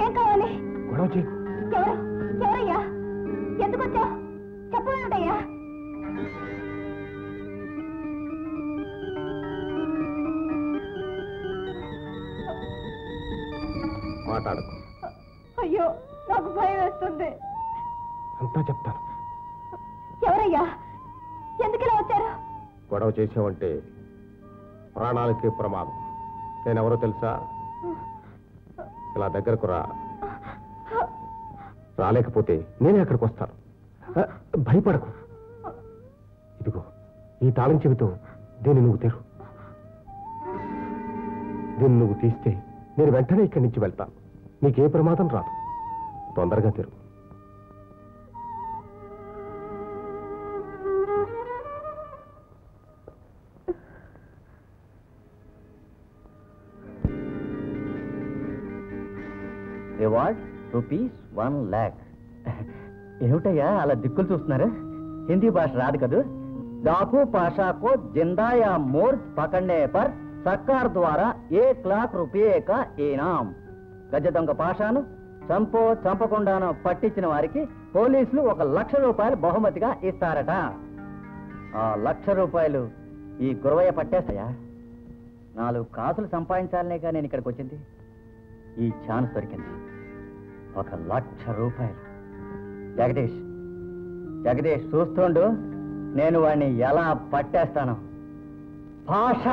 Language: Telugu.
ఏం కావాలి? గొడవ చేయి ఎవరు? ఎవరయ్యా? ఎందుకు వచ్చావు? చెప్పలేదయ్యా మాట్లాడకు. అయ్యో నాకు భయం వేస్తుంది. అంతా చెప్తాను. ఎవరయ్యా? ఎందుకు ఇలా వచ్చారు? గొడవ చేసావంటే ప్రాణాలకి ప్రమాదం. నేనెవరో తెలుసా? ఇలా దగ్గరకు రా. రాలేకపోతే నేనే అక్కడికి వస్తాను భయపడకు. ఇదిగో ఈ తాళం చెబితో దీన్ని నువ్వు తెరు. దీన్ని నువ్వు తీస్తే నేను వెంటనే ఇక్కడి నుంచి వెళ్తాను. నీకే ప్రమాదం రాదు. తొందరగా తెరువు రివార్డ్ రూపీస్ వన్ ల్యాక్. ఏమిటయ్యా అలా దిక్కులు చూస్తున్నారు? హిందీ భాష రాదు కదా? దాకు పాషాకు జిందాయా మోర్ పకండే పర్ సర్కార్ ద్వారా ఏక్ లాక్ రూపాయే ఏ ఏనాం. గజ దొంగ పాషాను చంపో చంపకుండాను పట్టించిన వారికి పోలీసులు ఒక లక్ష రూపాయలు బహుమతిగా ఇస్తారట. ఆ లక్ష రూపాయలు ఈ గురవయ్య పట్టేస్తాయా? నాలుగు కాసులు సంపాదించాలనేగా నేను ఇక్కడికి వచ్చింది. ఈ ఛాన్స్ దొరికింది. ఒక లక్ష రూపాయలు. జగదీష్ జగదీష్ చూస్తుండు నేను వాడిని ఎలా పట్టేస్తాను? భాష